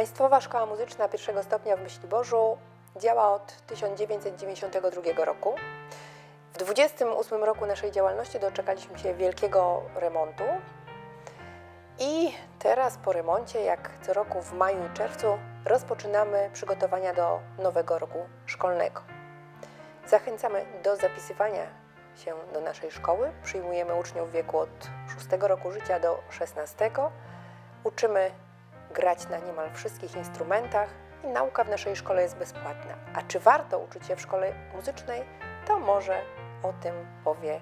Państwowa Szkoła Muzyczna pierwszego stopnia w Myśliborzu działa od 1992 roku. W 28 roku naszej działalności doczekaliśmy się wielkiego remontu i teraz po remoncie, jak co roku w maju i czerwcu, rozpoczynamy przygotowania do nowego roku szkolnego. Zachęcamy do zapisywania się do naszej szkoły. Przyjmujemy uczniów w wieku od 6 roku życia do 16. Uczymy grać na niemal wszystkich instrumentach i nauka w naszej szkole jest bezpłatna. A czy warto uczyć się w szkole muzycznej, to może o tym powie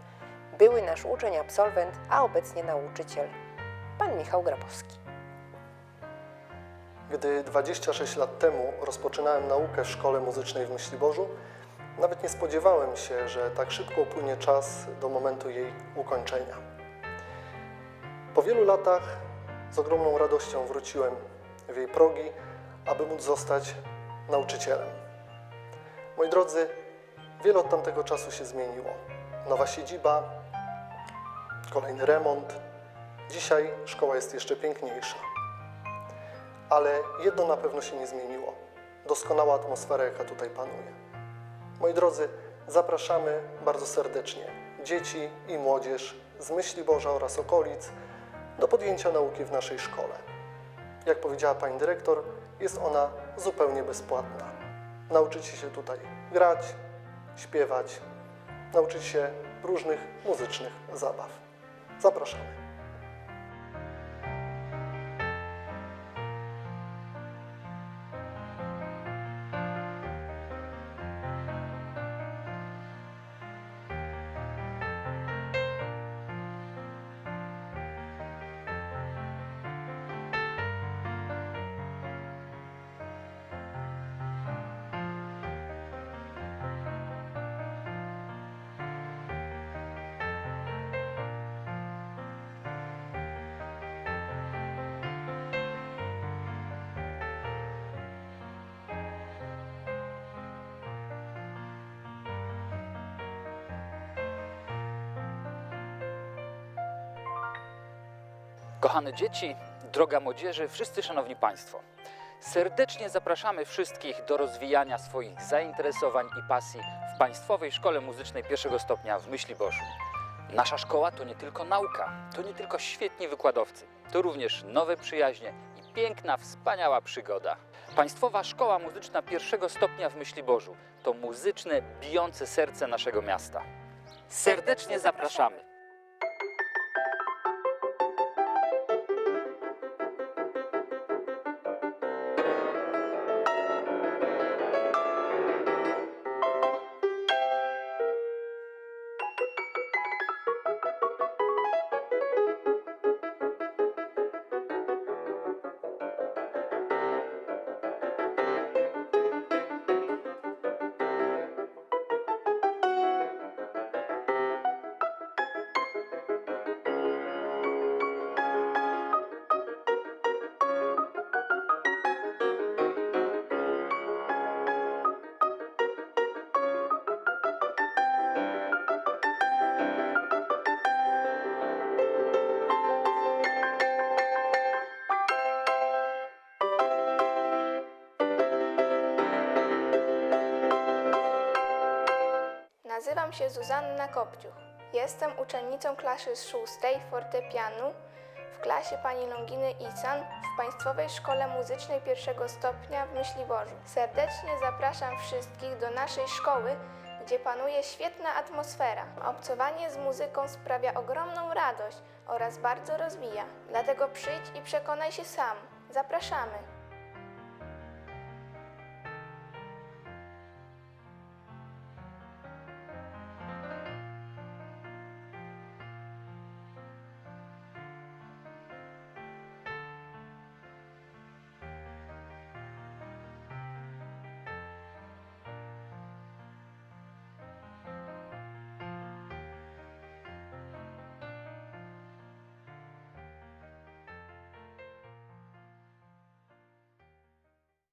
były nasz uczeń, absolwent, a obecnie nauczyciel, pan Michał Grabowski. Gdy 26 lat temu rozpoczynałem naukę w szkole muzycznej w Myśliborzu, nawet nie spodziewałem się, że tak szybko upłynie czas do momentu jej ukończenia. Po wielu latach z ogromną radością wróciłem w jej progi, aby móc zostać nauczycielem. Moi drodzy, wiele od tamtego czasu się zmieniło. Nowa siedziba, kolejny remont. Dzisiaj szkoła jest jeszcze piękniejsza. Ale jedno na pewno się nie zmieniło. Doskonała atmosfera, jaka tutaj panuje. Moi drodzy, zapraszamy bardzo serdecznie dzieci i młodzież z Myśli Boża oraz okolic do podjęcia nauki w naszej szkole. Jak powiedziała pani dyrektor, jest ona zupełnie bezpłatna. Nauczycie się tutaj grać, śpiewać, nauczyć się różnych muzycznych zabaw. Zapraszamy. Kochane dzieci, droga młodzieży, wszyscy szanowni Państwo. Serdecznie zapraszamy wszystkich do rozwijania swoich zainteresowań i pasji w Państwowej Szkole Muzycznej pierwszego stopnia w Myśliborzu. Nasza szkoła to nie tylko nauka, to nie tylko świetni wykładowcy, to również nowe przyjaźnie i piękna, wspaniała przygoda. Państwowa Szkoła Muzyczna pierwszego stopnia w Myśliborzu to muzyczne, bijące serce naszego miasta. Serdecznie zapraszamy. Nazywam się Zuzanna Kopciuch. Jestem uczennicą klasy szóstej fortepianu w klasie pani Longiny Ican w Państwowej Szkole Muzycznej pierwszego stopnia w Myśliborzu. Serdecznie zapraszam wszystkich do naszej szkoły, gdzie panuje świetna atmosfera. Obcowanie z muzyką sprawia ogromną radość oraz bardzo rozwija. Dlatego przyjdź i przekonaj się sam. Zapraszamy!